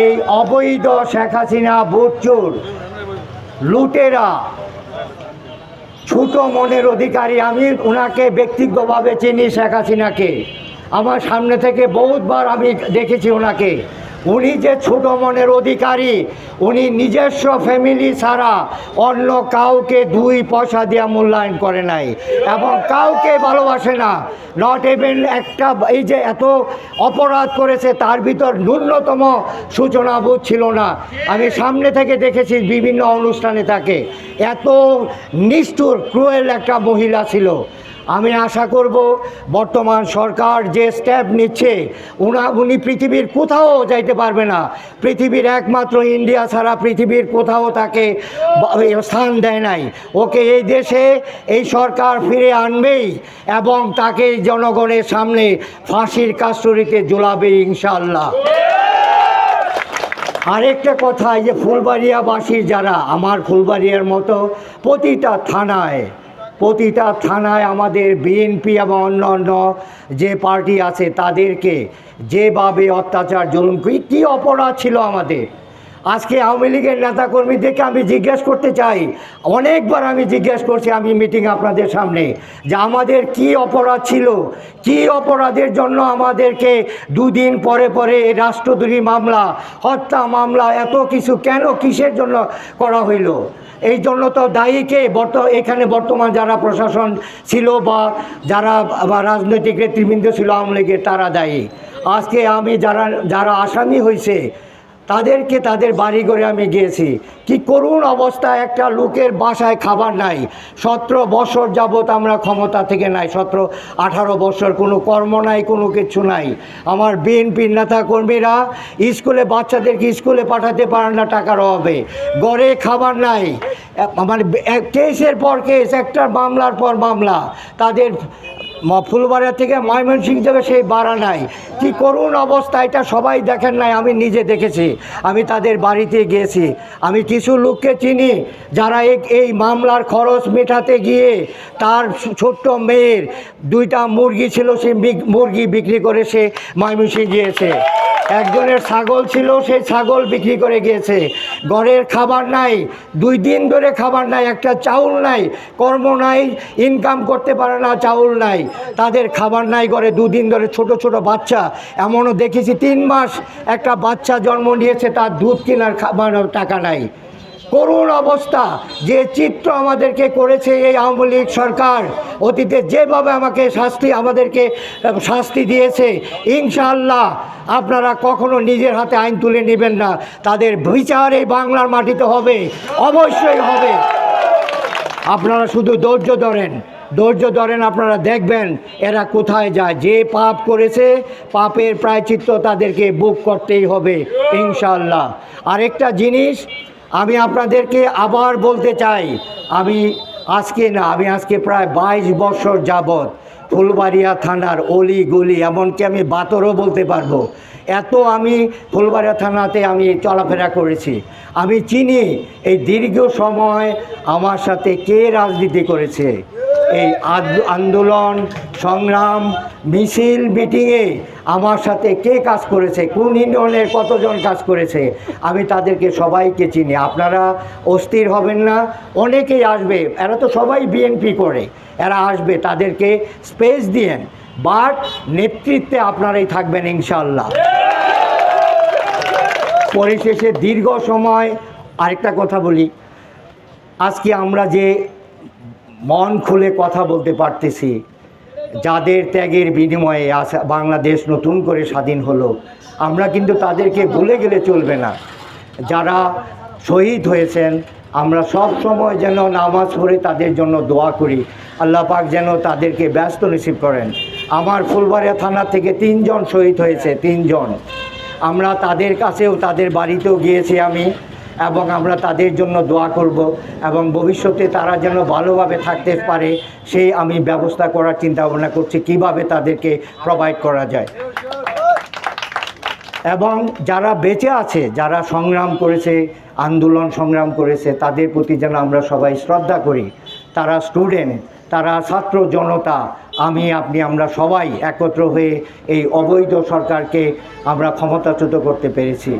এই অবৈধ শেখ হাসিনা বুটচুর লুটেরা, ছোট মনের অধিকারী, আমি ওনাকে ব্যক্তিগতভাবে চিনি শেখ হাসিনাকে। আমার সামনে থেকে বহুতবার আমি দেখেছি ওনাকে উনি যে ছোট মনের অধিকারী, উনি নিজস্ব ফ্যামিলি ছাড়া অন্য কাউকে দুই পয়সা দেওয়া মূল্যায়ন করে নাই এবং কাউকে ভালোবাসে না। নট ইভেন একটা এই যে এত অপরাধ করেছে, তার ভিতর ন্যূনতম সূচনাবোধ ছিল না। আমি সামনে থেকে দেখেছি বিভিন্ন অনুষ্ঠানে তাকে। এত নিষ্ঠুর, ক্রুয়েল একটা মহিলা ছিল। আমি আশা করব বর্তমান সরকার যে স্টেপ নিচ্ছে, উনা উনি পৃথিবীর কোথাও যাইতে পারবে না। পৃথিবীর একমাত্র ইন্ডিয়া ছাড়া পৃথিবীর কোথাও তাকে স্থান দেয় নাই। ওকে এই দেশে এই সরকার ফিরে আনবেই এবং তাকে জনগণের সামনে ফাঁসির কাস্টরিতে ঝোলাবে ইনশাল্লাহ আরেকটা কথা যে ফুলবাড়িয়াবাসী যারা, আমার ফুলবাড়িয়ার মতো প্রতিটা থানায় প্রতিটা থানায় আমাদের বিএনপি এবং অন্য অন্য যে পার্টি আছে তাদেরকে যেভাবে অত্যাচার জুলুম কী কী অপরাধ ছিল আমাদের? আজকে আওয়ামী লীগের নেতাকর্মীদেরকে আমি জিজ্ঞেস করতে চাই, অনেকবার আমি জিজ্ঞেস করছি, আমি মিটিং আপনাদের সামনে, যে আমাদের কি অপরাধ ছিল? কি অপরাধের জন্য আমাদেরকে দুদিন পরে পরে রাষ্ট্রদ্রোহী মামলা, হত্যা মামলা, এত কিছু কেন কিসের জন্য করা হইল? এই জন্য তো দায়ীকে বর্ত, এখানে বর্তমান যারা প্রশাসন ছিল বা যারা রাজনৈতিক নেতৃবৃন্দ ছিল আওয়ামী লীগের, তারা দায়ী। আজকে আমি যারা যারা আসামি হয়েছে তাদেরকে তাদের বাড়ি ঘরে আমি গিয়েছি। কি করুণ অবস্থা, একটা লোকের বাসায় খাবার নাই। সতেরো বছর যাবৎ আমরা ক্ষমতা থেকে নাই, সতেরো, আঠারো বছর কোনো কর্ম নাই, কোনো কিছু নাই। আমার বিএনপির নেতা কর্মীরা স্কুলে বাচ্চাদেরকে স্কুলে পাঠাতে পারে না টাকার অভাবে। গড়ে খাবার নাই। মানে কেসের পর কেস একটা মামলার পর মামলা। তাদের ফুলবাড়িয়া থেকে ময়মনসিংহ থেকে সেই বাড়া নাই। কি করুন অবস্থা, এটা সবাই দেখেন নাই, আমি নিজে দেখেছি। আমি তাদের বাড়িতে গিয়েছি। আমি কিছু লোককে চিনি যারা এই- এই মামলার খরচ মেটাতে গিয়ে তার ছোট্ট মেয়ের দুইটা মুরগি ছিল সে মুরগি বিক্রি করে সে ময়মনসিংহ গিয়েছে। একজনের ছাগল ছিল সেই ছাগল বিক্রি করে গিয়েছে। ঘরের খাবার নাই, দুই দিন ধরে খাবার নাই, একটা চাউল নাই, কর্ম নাই ইনকাম করতে পারে না, চাউল নাই। তাদের খাবার নাই ঘরে, দুদিন ধরে ছোট ছোট বাচ্চা। এমনও দেখেছি, তিন মাস একটা বাচ্চা জন্ম নিয়েছে, তার দুধ কেনার খাবার টাকা নাই। করুণ অবস্থা। যে চিত্র আমাদেরকে করেছে এই আওয়ামী লীগ সরকার, অতীতে যেভাবে আমাকে শাস্তি, আমাদেরকে শাস্তি দিয়েছে, ইনশাআল্লাহ আপনারা কখনো নিজের হাতে আইন তুলে নেবেন না। তাদের বিচার এই বাংলার মাটিতে হবে, অবশ্যই হবে। আপনারা শুধু ধৈর্য ধরেন ধৈর্য ধরেন আপনারা দেখবেন এরা কোথায় যায়। যে পাপ করেছে, পাপের প্রায়চিত্ত তাদেরকে বুক করতেই হবে ইনশাল্লাহ আরেকটা জিনিস আমি আপনাদেরকে আবার বলতে চাই, আমি আজকে না, আমি আজকে প্রায় বাইশ বছর যাবৎ ফুলবাড়িয়া থানার অলি গলি, এমনকি আমি বাতরও বলতে পারব। এত আমি ফুলবাড়িয়া থানাতে আমি চলাফেরা করেছি। আমি চিনি এই দীর্ঘ সময় আমার সাথে কে রাজনীতি করেছে। এই আন্দোলন, সংগ্রাম, মিছিল, মিটিংয়ে আমার সাথে কে কাজ করেছে, কোন ইউনিয়নের কতজন কাজ করেছে, আমি তাদেরকে সবাইকে চিনি। আপনারা অস্থির হবেন না, অনেকেই আসবে, এরা তো সবাই বিএনপি করে, এরা আসবে, তাদেরকে স্পেস দিয়েন, বাট নেতৃত্বে আপনারাই থাকবেন ইনশাল্লাহ পরিশেষে দীর্ঘ সময় আরেকটা কথা বলি। আজকে আমরা যে মন খুলে কথা বলতে পারতেছি। যাদের ত্যাগের বিনিময়ে আজ বাংলাদেশ নতুন করে স্বাধীন হলো, আমরা কিন্তু তাদেরকে ভুলে গেলে চলবে না। যারা শহীদ হয়েছেন, আমরা সব সময় যেন নামাজ পড়ে তাদের জন্য দোয়া করি। আল্লাহ পাক যেন তাদেরকে ব্যস্ত নসিব করেন। আমার ফুলবাড়িয়া থানা থেকে তিনজন শহীদ হয়েছে, তিনজন। আমরা তাদের কাছেও, তাদের বাড়িতেও গিয়েছি আমি। এবং আমরা তাদের জন্য দোয়া করব এবং ভবিষ্যতে তারা যেন ভালোভাবে থাকতে পারে, সেই আমি ব্যবস্থা করার চিন্তা ভাবনা করছি, কীভাবে তাদেরকে প্রোভাইড করা যায়। এবং যারা বেঁচে আছে, যারা সংগ্রাম করেছে, আন্দোলন সংগ্রাম করেছে, তাদের প্রতি যেন আমরা সবাই শ্রদ্ধা করি। তারা স্টুডেন্ট তারা ছাত্র জনতা, আমি, আপনি, আমরা সবাই একত্র হয়ে এই অবৈধ সরকারকে আমরা ক্ষমতাচ্যুত করতে পেরেছি।